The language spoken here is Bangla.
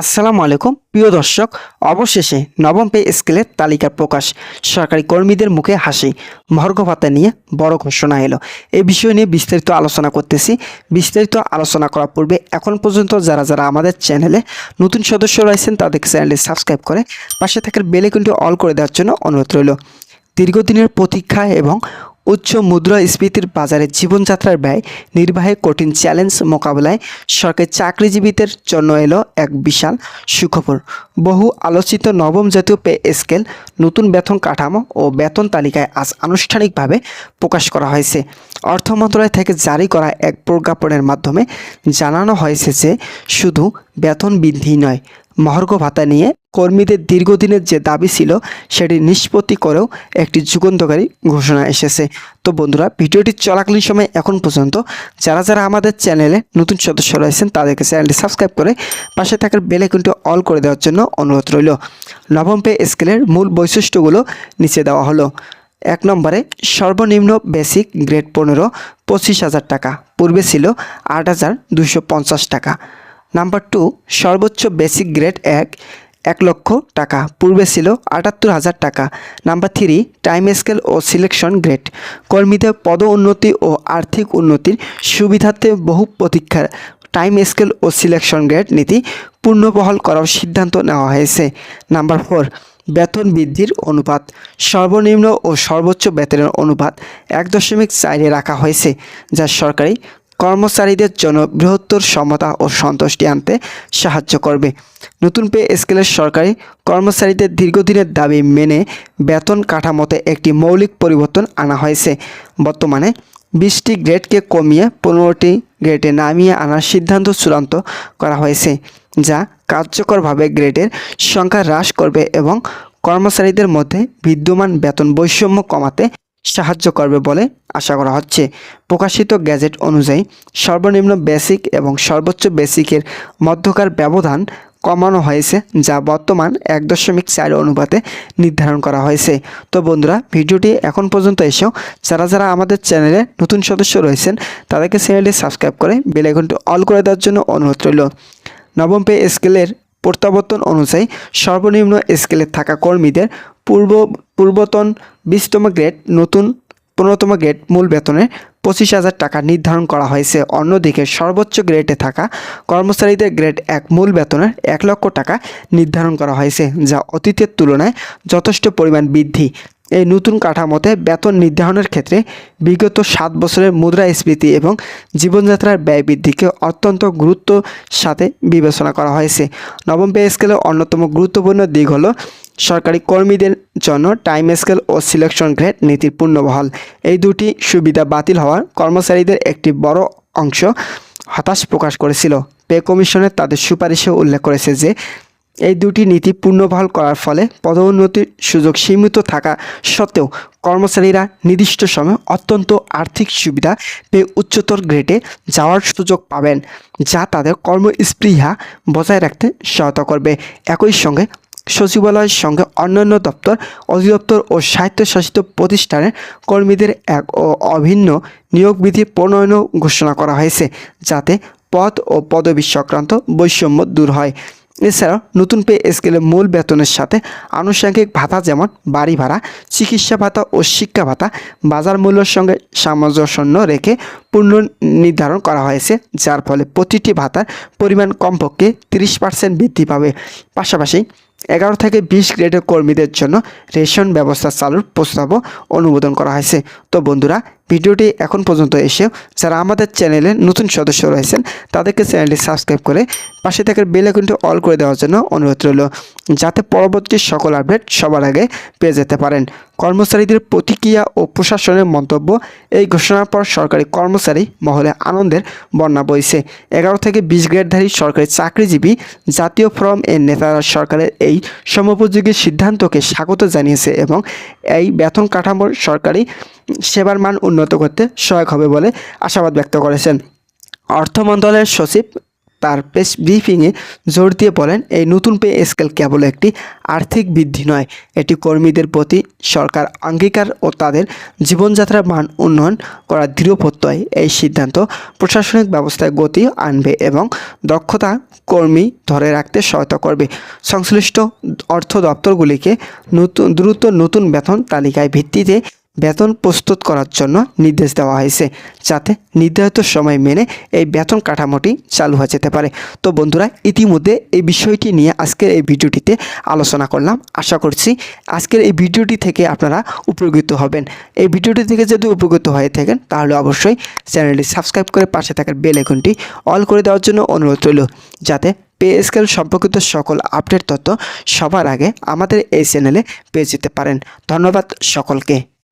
আসসালামু আলাইকুম। প্রিয় দর্শক, অবশেষে নবম পে স্কেলের তালিকা প্রকাশ। সরকারি কর্মীদের মুখে হাসি, মহর্ঘ ভাতা নিয়ে বড় ঘোষণা এলো। এই বিষয় নিয়ে বিস্তারিত আলোচনা করতেছি। বিস্তারিত আলোচনা করার পূর্বে এখন পর্যন্ত যারা যারা আমাদের চ্যানেলে নতুন সদস্য রয়েছেন তাদেরকে চ্যানেলটি সাবস্ক্রাইব করে পাশে থাকার বেলেকনটি অল করে দেওয়ার জন্য অনুরোধ রইল। দীর্ঘদিনের প্রতীক্ষা এবং উচ্চ মুদ্রাস্ফীতির বাজারে জীবনযাত্রার ব্যয় নির্বাহে কঠিন চ্যালেঞ্জ মোকাবেলায় সরকারি চাকরিজীবীদের জন্য এলো এক বিশাল সুখবর। বহু আলোচিত নবম জাতীয় পে স্কেল, নতুন বেতন কাঠামো ও বেতন তালিকায় আজ আনুষ্ঠানিকভাবে প্রকাশ করা হয়েছে। অর্থ মন্ত্রণালয় থেকে জারি করা এক প্রজ্ঞাপনের মাধ্যমে জানানো হয়েছে যে, শুধু বেতন বৃদ্ধি নয়। মহর্ঘ ভাতা নিয়ে কর্মীদের দীর্ঘদিনের যে দাবি ছিল, সেটি নিষ্পত্তি করেও একটি যুগান্তকারী ঘোষণা এসেছে। তো বন্ধুরা, ভিডিওটি চলাকালীন সময় এখন পর্যন্ত যারা যারা আমাদের চ্যানেলে নতুন সদস্য রয়েছেন, তাদেরকে চ্যানেলটি সাবস্ক্রাইব করে পাশে থাকার বেল আইকনটি অল করে দেওয়ার জন্য অনুরোধ রইল। নবম পে স্কেলের মূল বৈশিষ্ট্যগুলো নিচে দেওয়া হলো। এক নম্বরে, সর্বনিম্ন বেসিক গ্রেড পনেরো, পঁচিশ হাজার টাকা। পূর্বে ছিল আট হাজার দুশো পঞ্চাশ টাকা। নাম্বার টু, সর্বোচ্চ বেসিক গ্রেড এক এক লক্ষ টাকা। পূর্বে ছিল আটাত্তর হাজার টাকা। নাম্বার থ্রি, টাইম স্কেল ও সিলেকশন গ্রেড। কর্মীদের পদ উন্নতি ও আর্থিক উন্নতির সুবিধার্থে বহু প্রতীক্ষার টাইম স্কেল ও সিলেকশন গ্রেড নীতি পূর্ণবহাল করার সিদ্ধান্ত নেওয়া হয়েছে। নাম্বার ফোর, বেতন বৃদ্ধির অনুপাত। সর্বনিম্ন ও সর্বোচ্চ বেতনের অনুপাত এক দশমিক চারে রাখা হয়েছে, যা সরকারি কর্মচারীদের জন্য বৃহত্তর সমতা ও সন্তুষ্টি আনতে সাহায্য করবে। নতুন পে স্কেলের সরকারি কর্মচারীদের দীর্ঘদিনের দাবি মেনে বেতন কাঠামোতে একটি মৌলিক পরিবর্তন আনা হয়েছে। বর্তমানে বিশটি গ্রেডকে কমিয়ে পনেরোটি গ্রেডে নামিয়ে আনার সিদ্ধান্ত চূড়ান্ত করা হয়েছে, যা কার্যকরভাবে গ্রেডের সংখ্যা হ্রাস করবে এবং কর্মচারীদের মধ্যে বিদ্যমান বেতন বৈষম্য কমাতে সাহায্য করবে বলে আশা করা হচ্ছে। প্রকাশিত গ্যাজেট অনুযায়ী, সর্বনিম্ন বেসিক এবং সর্বোচ্চ বেসিকের মধ্যকার ব্যবধান কমানো হয়েছে, যা বর্তমান এক দশমিক চার অনুপাতে নির্ধারণ করা হয়েছে। তো বন্ধুরা, ভিডিওটি এখন পর্যন্ত এসেও যারা যারা আমাদের চ্যানেলে নতুন সদস্য রয়েছেন, তাদেরকে চ্যানেলটি সাবস্ক্রাইব করে বেল আইকনটি অল করে দেওয়ার জন্য অনুরোধ রইল। নবম পে স্কেলের প্রত্যাবর্তন অনুযায়ী সর্বনিম্ন স্কেলে থাকা কর্মীদের পূর্ব, পূর্বতন বিশতম গ্রেড, নতুন পনেরোতম গ্রেড মূল বেতনের পঁচিশ হাজার টাকা নির্ধারণ করা হয়েছে। অন্যদিকে সর্বোচ্চ গ্রেডে থাকা কর্মচারীদের গ্রেড এক মূল বেতনের এক লক্ষ টাকা নির্ধারণ করা হয়েছে, যা অতীতের তুলনায় যথেষ্ট পরিমাণ বৃদ্ধি এই নতুন কাঠামোতে বেতন নির্ধারণের ক্ষেত্রে বিগত সাত বছরের মুদ্রাস্ফীতি এবং জীবনযাত্রার ব্যয় বৃদ্ধিকে অত্যন্ত গুরুত্ব সাথে বিবেচনা করা হয়েছে। নবম পে স্কেলের অন্যতম গুরুত্বপূর্ণ দিক হলো সরকারি কর্মীদের জন্য টাইম স্কেল ও সিলেকশন গ্রেড নীতির পূর্ণবহাল। এই দুটি সুবিধা বাতিল হওয়ার কর্মচারীদের একটি বড় অংশ হতাশ প্রকাশ করেছিল। পে কমিশনের তাদের সুপারিশে উল্লেখ করেছে যে এই দুটি নীতি পূর্ণবহাল করার ফলে পদোন্নতির সুযোগ সীমিত থাকা সত্ত্বেও কর্মচারীরা নির্দিষ্ট সময় অত্যন্ত আর্থিক সুবিধা পেয়ে উচ্চতর গ্রেডে যাওয়ার সুযোগ পাবেন, যা তাদের কর্মস্পৃহা বজায় রাখতে সহায়তা করবে। একই সঙ্গে সচিবালয়ের সঙ্গে অন্যান্য দপ্তর, অধিদপ্তর ও স্বায়ত্তশাসিত প্রতিষ্ঠানের কর্মীদের এক ও অভিন্ন নিয়োগ বিধি প্রণয়নও ঘোষণা করা হয়েছে, যাতে পদ ও পদবি সংক্রান্ত বৈষম্য দূর হয়। এছাড়াও নতুন পে স্কেলের মূল বেতনের সাথে আনুষঙ্গিক ভাতা যেমন বাড়ি ভাড়া, চিকিৎসা ভাতা ও শিক্ষা ভাতা বাজার মূল্যের সঙ্গে সামঞ্জস্য রেখে পূর্ণ নির্ধারণ করা হয়েছে, যার ফলে প্রতিটি ভাতার পরিমাণ কমপক্ষে তিরিশ পার্সেন্ট বৃদ্ধি পাবে। পাশাপাশি এগারো থেকে বিশ গ্রেডের কর্মীদের জন্য রেশন ব্যবস্থা চালুর প্রস্তাবও অনুমোদন করা হয়েছে। তো বন্ধুরা ভিডিওটি এখন পর্যন্ত এসেও যারা আমাদের চ্যানেলে নতুন সদস্য রয়েছেন, তাদেরকে চ্যানেলটি সাবস্ক্রাইব করে পাশে থাকার বেল আইকনটি অল করে দেওয়ার জন্য অনুরোধ রইল, যাতে পরবর্তী সকল আপডেট সবার আগে পেয়ে যেতে পারেন। কর্মচারীদের প্রতিক্রিয়া ও প্রশাসনের মন্তব্য, এই ঘোষণার পর সরকারি কর্মচারী মহলে আনন্দের বন্যা বইছে। এগারো থেকে বিশ গ্রেডধারী সরকারি চাকরিজীবী জাতীয় ফোরাম এর নেতারা সরকারের এই সমোপযোগী সিদ্ধান্তকে স্বাগত জানিয়েছে এবং এই বেতন কাঠামোর সরকারি সেবার মান উন্নত করতে সহায়ক হবে বলে আশাবাদ ব্যক্ত করেছেন। অর্থ মন্ত্রণালয়ের সচিব তার প্রেস ব্রিফিংয়ে জোর দিয়ে বলেন, এই নতুন পে স্কেল কেবল একটি আর্থিক বৃদ্ধি নয়, এটি কর্মীদের প্রতি সরকার অঙ্গীকার ও তাদের জীবনযাত্রার মান উন্নয়ন করার দৃঢ় প্রত্যয়। এই সিদ্ধান্ত প্রশাসনিক ব্যবস্থায় গতি আনবে এবং দক্ষতা কর্মী ধরে রাখতে সহায়তা করবে। সংশ্লিষ্ট অর্থ দপ্তরগুলিকে নতুন, দ্রুত নতুন বেতন তালিকায় ভিত্তিতে বেতন প্রস্তুত করার জন্য নির্দেশ দেওয়া হয়েছে, যাতে নির্ধারিত সময় মেনে এই বেতন কাঠামোটি চালু হয়ে যেতে পারে। তো বন্ধুরা, ইতিমধ্যে এই বিষয়টি নিয়ে আজকের এই ভিডিওটিতে আলোচনা করলাম। আশা করছি আজকের এই ভিডিওটি থেকে আপনারা উপকৃত হবেন। এই ভিডিওটি থেকে যদি উপকৃত হয়ে থাকেন, তাহলে অবশ্যই চ্যানেলটি সাবস্ক্রাইব করে পাশে থাকার বেল আইকনটি অল করে দেওয়ার জন্য অনুরোধ রইল, যাতে পে স্কেল সম্পর্কিত সকল আপডেট তথ্য সবার আগে আমাদের এই চ্যানেলে পেয়ে যেতে পারেন। ধন্যবাদ সকলকে।